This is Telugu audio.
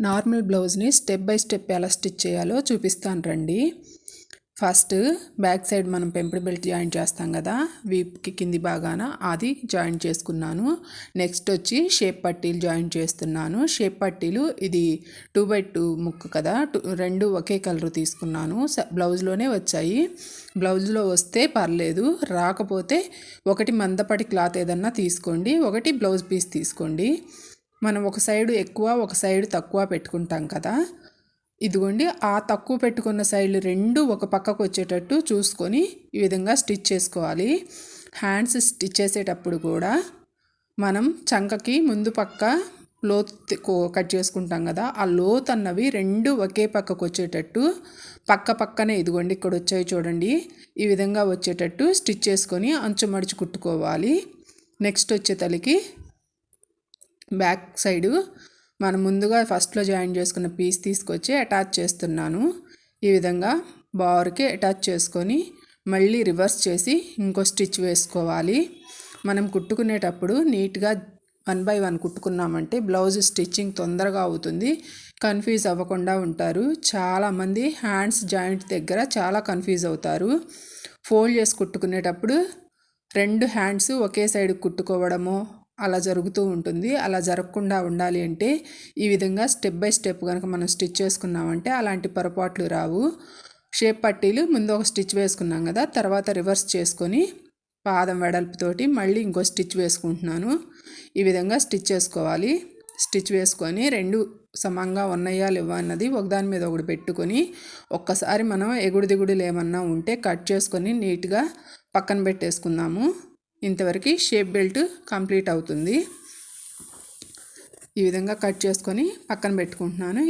నార్మల్ బ్లౌజ్ని స్టెప్ బై స్టెప్ ఎలా స్టిచ్ చేయాలో చూపిస్తాను రండి. ఫస్ట్ బ్యాక్ సైడ్ మనం పెంపుడు బెల్ట్ జాయిన్ చేస్తాం కదా వీప్కి కింది బాగాన అది జాయిన్ చేసుకున్నాను. నెక్స్ట్ వచ్చి షేప్ పట్టీలు జాయిన్ చేస్తున్నాను. షేప్ పట్టీలు ఇది టూ బై టూ ముక్కు కదా రెండు ఒకే కలర్ తీసుకున్నాను. బ్లౌజ్లోనే వచ్చాయి. బ్లౌజ్లో వస్తే పర్లేదు రాకపోతే ఒకటి మందపటి క్లాత్ ఏదన్నా తీసుకోండి ఒకటి బ్లౌజ్ పీస్ తీసుకోండి. మనం ఒక సైడు ఎక్కువ ఒక సైడ్ తక్కువ పెట్టుకుంటాం కదా. ఇదిగోండి ఆ తక్కువ పెట్టుకున్న సైడ్లు రెండు ఒక పక్కకు వచ్చేటట్టు చూసుకొని ఈ విధంగా స్టిచ్ చేసుకోవాలి. హ్యాండ్స్ స్టిచ్ చేసేటప్పుడు కూడా మనం చంకకి ముందు పక్క లోత్ కట్ చేసుకుంటాం కదా. ఆ లోత్ అన్నవి రెండు ఒకే పక్కకు వచ్చేటట్టు పక్క పక్కనే ఇదిగోండి ఇక్కడ వచ్చాయి చూడండి. ఈ విధంగా వచ్చేటట్టు స్టిచ్ చేసుకొని అంచు మడిచి కుట్టుకోవాలి. నెక్స్ట్ వచ్చే తలకి బ్యాక్ సైడు మనం ముందుగా ఫస్ట్లో జాయిన్ చేసుకున్న పీస్ తీసుకొచ్చి అటాచ్ చేస్తున్నాను. ఈ విధంగా బార్కి అటాచ్ చేసుకొని మళ్ళీ రివర్స్ చేసి ఇంకో స్టిచ్ వేసుకోవాలి. మనం కుట్టుకునేటప్పుడు నీట్గా వన్ బై వన్ కుట్టుకున్నామంటే బ్లౌజ్ స్టిచ్చింగ్ తొందరగా అవుతుంది. కన్ఫ్యూజ్ అవ్వకుండా ఉంటారు. చాలామంది హ్యాండ్స్ జాయింట్ దగ్గర చాలా కన్ఫ్యూజ్ అవుతారు. ఫోల్డ్ చేసి కుట్టుకునేటప్పుడు రెండు హ్యాండ్స్ ఒకే సైడ్ కుట్టుకోవడము అలా జరుగుతూ ఉంటుంది. అలా జరగకుండా ఉండాలి అంటే ఈ విధంగా స్టెప్ బై స్టెప్ కనుక మనం స్టిచ్ చేసుకున్నామంటే అలాంటి పొరపాట్లు రావు. షేప్ పట్టీలు ముందు ఒక స్టిచ్ వేసుకున్నాం కదా తర్వాత రివర్స్ చేసుకొని పాదం వెడల్పుతోటి మళ్ళీ ఇంకో స్టిచ్ వేసుకుంటున్నాను. ఈ విధంగా స్టిచ్ చేసుకోవాలి. స్టిచ్ వేసుకొని రెండు సమంగా ఉన్నాయా లేవా అన్నది ఒకదాని మీద ఒకటి పెట్టుకొని ఒక్కసారి మనం ఎగుడు దిగుడులు ఏమన్నా ఉంటే కట్ చేసుకొని నీట్గా పక్కన పెట్టేసుకుందాము. ఇంతవరకు షేప్ బెల్ట్ కంప్లీట్ అవుతుంది. ఈ విధంగా కట్ చేసుకొని పక్కన పెట్టుకుంటున్నాను.